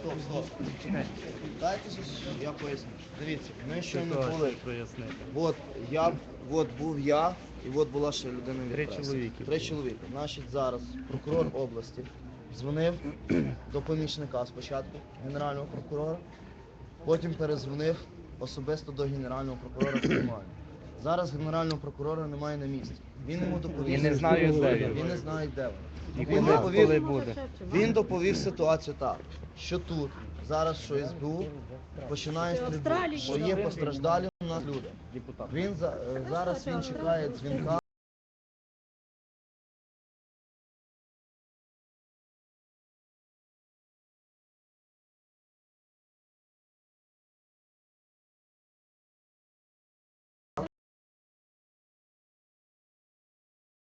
Стоп, стоп. Дайте я поясню. Дивіться, ми щойно були. От я, от був я, і от була ще людина від Три преси. чоловіки Три чоловіки. Значить, зараз прокурор області дзвонив до помічника спочатку, генерального прокурора, потім перезвонив особисто до генерального прокурора формально. Зараз генерального прокурора немає на місці. Він йому доповів. І не знаю, де він. Він не знає, де він. Він доповів, коли буде. він доповів ситуацію так, що тут зараз що СБУ починає стрільбу, що є постраждалі у нас люди. Він за, е, зараз він чекає дзвінка.